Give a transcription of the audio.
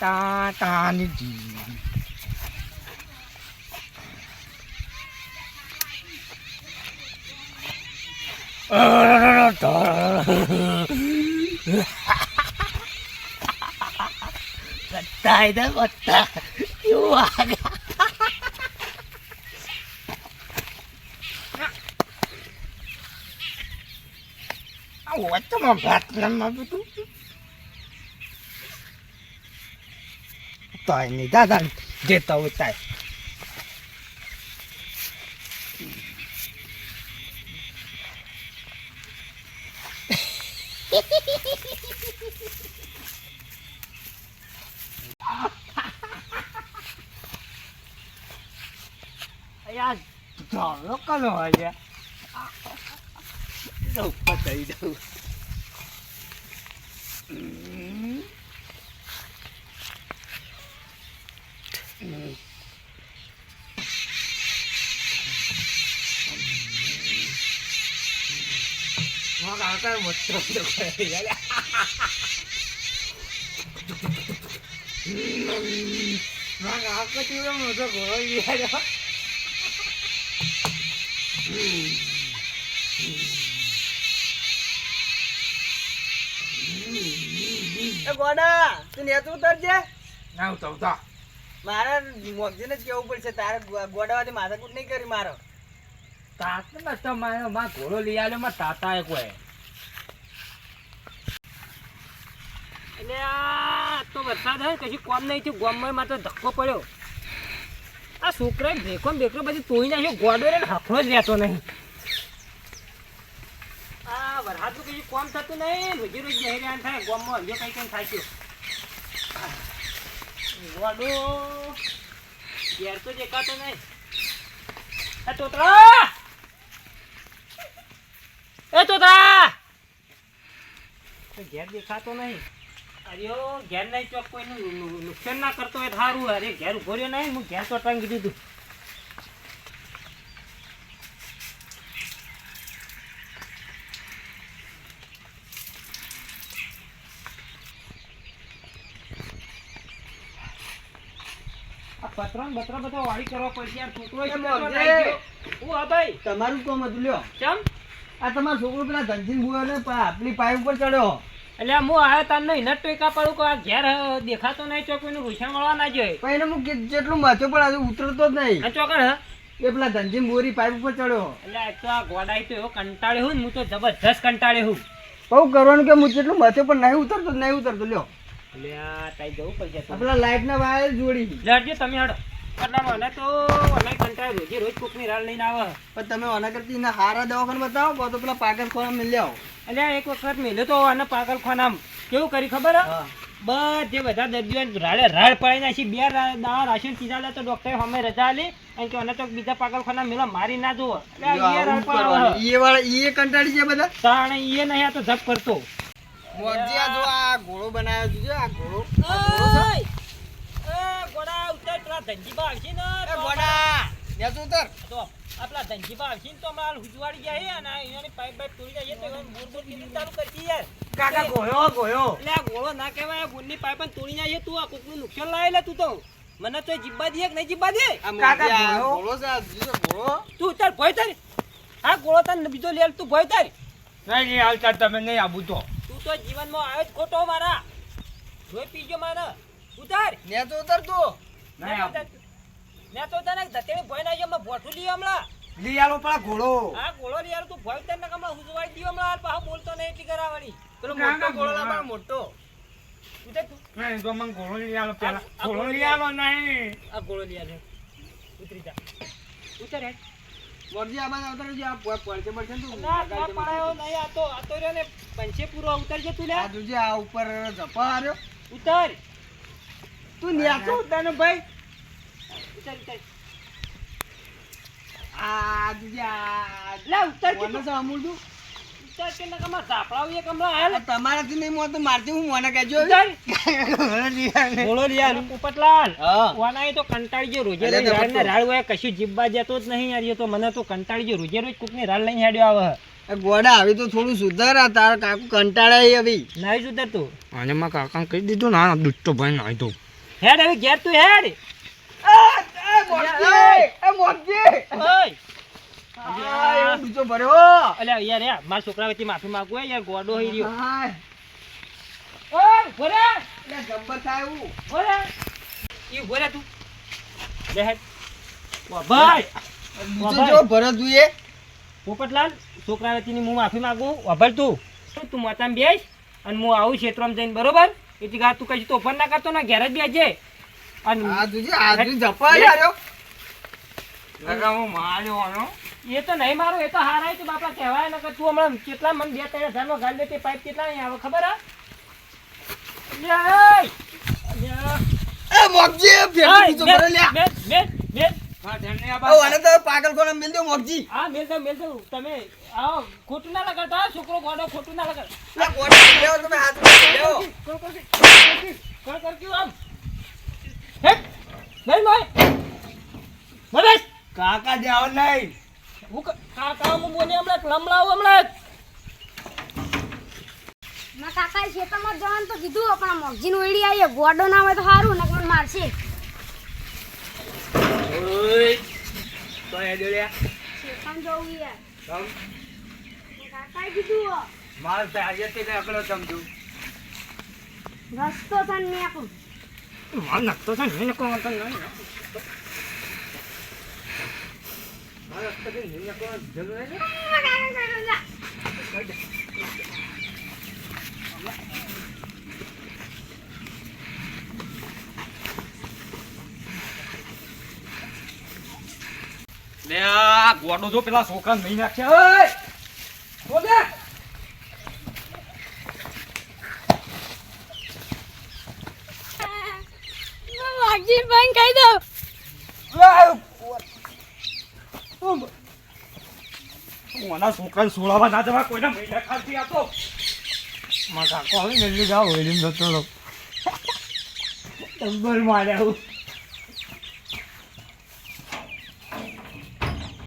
તા તાની જી બત્તા એ બત્તા કેવું આગળ What the fuck? તો હોય નહીં દાદા જતા હોય તાય યાર ઢોલો કનો હોય છે ઉપર થઈ જવું કરી યાર મગ આવતો તીરો મોટો ઘોડો યાર ગોડા, તું નેતું ઉતરજે. ના ઉતા ઉતા મારે મોગજીને જ કેવું પડશે, તારે ગોડાવાથી માથાકૂટ નહીં કરી મારો. તાત ને તો મારે માં ઘોડો લઈ આવ્યો તાતા એ તો વરસાદ હોય કશું કોમ નહીં થયું, ગોમમાં માત્ર ધક્કો પડ્યો. આ છોકરાએ બ્રેકો ને બેકો બધી તોડી નાખ્યો, ગોડો રે હકડો જ રહેતો નહીં. આ વરસાદનું કશું કોમ થતું નહીં રોજી રોજ જહેરાન થાય, ગોમમાં હજુ કઈ કઈ થાય ગોડો ઘેર તો દેખાતો નહીં. એ તોતરા! એ તોતરા! ઘેર દેખાતો નહીં. અરે ઘેર નહીં ચોક નુ- નુકસાન ના કરતો હોય સારું અરે ઘેર ઊભો રહ્યો નહીં, હું ઘેર ચોટાંગ કીધું પતરા ને બતરા બધા વાળી કરવા પડશે યાર છોકરો. હું ભાઈ. તમારું કોમ હતું લ્યો. ચમ? આ તમારો છોકરો પેલા ધનજીન ભૂયોને આપણી પાય ઉપર ચડ્યો. એટલે હું આવ્યો તાર નહીં ન ટેકા પાડું કે આ ઘેર દેખાતો નહીં ચોક એનું રૂષણ મળવા ના જોઈએ પણ એને હું જેટલું માથું પણ આજે ઉતરતો જ નહીં. આ ચોકડ હા? એ પેલા ધનજીન બોરી પાઇપ ઉપર ચડ્યો. એટલે એક તો આ ગોડાઈ તો એવો કંટાળ્યો હું ને હું તો જબરજસ્ત કંટાળ્યો હું. બહુ કરવાનું કે હું જેટલું માથે પણ નહીં ઉતરતો નહીં ઉતરતો લ્યો. એટલે તાઈ જવું પડશે આ તો પેલા વાયર જોડી. લડજો તમે હડો. એટલે મને તો મને કંટાળ્યો રોજે રોજ કોકની રાડ લઈને આવે. પણ તમે આના કરતી એના હારા દવાખાને બતાવો કાં તો પેલા પાગલ ખોરા મિલ આવો એટલે એક વખત મેલ્યો તો આને પાગલ ખાનામ કેવું કરી ખબર હે? બધે બધા દર્દીઓ રાડે રાડ પડી નાખી બે દવા રાશન સીધા લે તો ડોક્ટરે અમે રજા લે અને કે તો બીજા પાગલ ખાના મેલો મારી ના જુઓ. વાળા ઈ કંટાળી છે બધા? તાણે ઈ નહીં આ તો ધપ કરતો. મોજી આ જો આ ઘોડો બનાવ્યો છે આ ગોળો ઓય! એ ગોડા ઉતર પેલા ધનજીબા આવશે ને એ તો ઘોડા નેસ ઉતર. તો આપલા પેલા ધનજીબા ને તો હમણાં હુજવાડી જાય અને આ એની પાઇપ બાઇપ તોડી જાય તો બૂર બૂર કીધું ચાલુ કરજી યાર કાકા ગોયો ગોયો એટલે આ ગોળો ના કહેવાય આ પાઇપ પણ તોડી જાય તું આ કોકનું નુકસાન લાવે લે તું તો. મને તો જીબ્બા દે કે નહીં જીબ્બા દે? કાકા ગોળો આ છે આ જીજો ઘોડો. તું ઉતર ભય તારી. આ ગોળો તાર બીજો લે તું ભય તારી. નહીં નહીં હાલતા તમે નહીં આવું તો. તું તો જીવનમાં આવ્યો જ ખોટો મારા. જોઈ પીજો મારા ઉતાર. નેસ ઉતર તું. નહીં આવું તો તને ધતેડી ભય ના જમ બોઠું લીયો હમણાં. લઈ આલો પેલા ઘોડો. આ ગોળો લઈ તું ભોય તને હમણાં હુજવાઈ દીયો હમણાં. હાલ પાછો બોલતો નહીં એટલી કરાવવાની પેલો મોટો ના, ઘોડો ના. લાવવાનો મોટો. ઉતાર તું. નહીં તો મને ઘોડો લઈ આલો પેલા. ઘોડો ઘોડો લઈ આલો નહીં. આ ગોળો લઈ ઉતરી જા. ઉતાર હેડ. મોરજી આમાં આવતો રહેજો. આ પડશે પડશે તું. ના ના પડાયો નહીં. આ તો આ તો રહ્યો ને પંચે પૂરો ઉતરજે તું લે આ જોજે આ ઉપર ઝપા આર્યો ઉતર. તું નેસો ઉતર ને ભાઈ? ઉતર ઉતર. આ જોજે આ લે ઉતર કે મને તું. કે ઝાપડાવીએ કમલા હાલ. તમારાથી નહીં મોં તો મારથી હું મને કહેજો. પોપટલાલ હા. તો કંટાળી ગયો રોજે રોજ તો રાડ હોય કશું જતો જ નહીં યાર એ તો મને તો કંટાળી ગયો રોજે રોજ કોકની રાડ લઈને હેડ્યો આવે. ગોડા આવી તો થોડું સુધર તારા કાકુ કંટાળાય હવે નહીં અને કાકા કહી દીધું ના તો ભાઈ નાઈ તો હેડ હવે ઘેર તું હેડ. એ ઓય. એવો બીજો ભર્યો. અલ્યા યાર યાર મારા છોકરા વચ્ચે માફી માંગુ યાર ગોડો હઈ રહ્યો. ઓય ભરે! એટલે ગબ્બર થાય ભરે! ઈ ભરે તું. લે ભાઈ. બીજો જો ભરત જોઈએ પોપટલાલ છોકરા વતીની હું માફી માંગુ. વાભર તું. તું માતામાં બેસ? અને હું આવું ક્ષેત્રમાં જઈને બરોબર? એટલે ગા તું કશું તોફાન ના કરતો ને ઘેર જ બેસજે અને આ જોજે આ જોજે જપાઈ હાર્યો કાકા હું માર્યો આનો. એ તો નહીં મારો એ તો હારાય તું બાપા કહેવાય ને કે તું હમણાં કેટલા મને બે ત્રણ હજારનો ગાલ દે તે પાઇપ કેટલા અહીં આવે ખબર હા લે, એય! લે, એ મોગજી એ બીજો મેલ, લ્યા મેલ, મેલ, મેલ. મારા ધ્યાનને આ ઓ તો પાગલ કોને મિલ દો મોગજી હા મેલ દઉં, મેલ દઉં. તમે આવો ખોટું ના લગાડતા છોકરો ગોડો ખોટું ના લગાડ આ કોને લેવો તમે હાથમાં લેવો કર, કર, કર, કર, કર, કર, આમ. હેટ. નહીં, નહીં. મહેશ, કાકા જાવ નહીં હું ક- કા- કામ બોલી હમણાં લમડાવું હમણાં. મારા કાકાએ ખેતરમાં જવાનું તો કીધું પણ આ મગજીનું વેડી આવીએ ગોડો ના હોય તો સારું ને મને મારશે ઓય તો એ દોડ્યા ખેતરમાં જવું યાર તમ કાકાએ કીધું. માર તાજેથી ને એકલો સમજુ રસ્તો છે ને મેકું. માર નાખતો છે ને, એને કોઈ નહીં. મારા કદી નિર્ણય કરવાની જરૂર નથી. મારા કાકા કાકા. લે આ ગોડો જો પેલા છોકરા નહીં નાખશે ઓય બોલે મગજી બંધ કહી દો મને છોકરાને સોળાવા ના જવા કોઈને મહિલા ખાતી આપો મારા કાકો જલ્દી જાઓ વેલીમ જતો રહો ટંબર માર્યા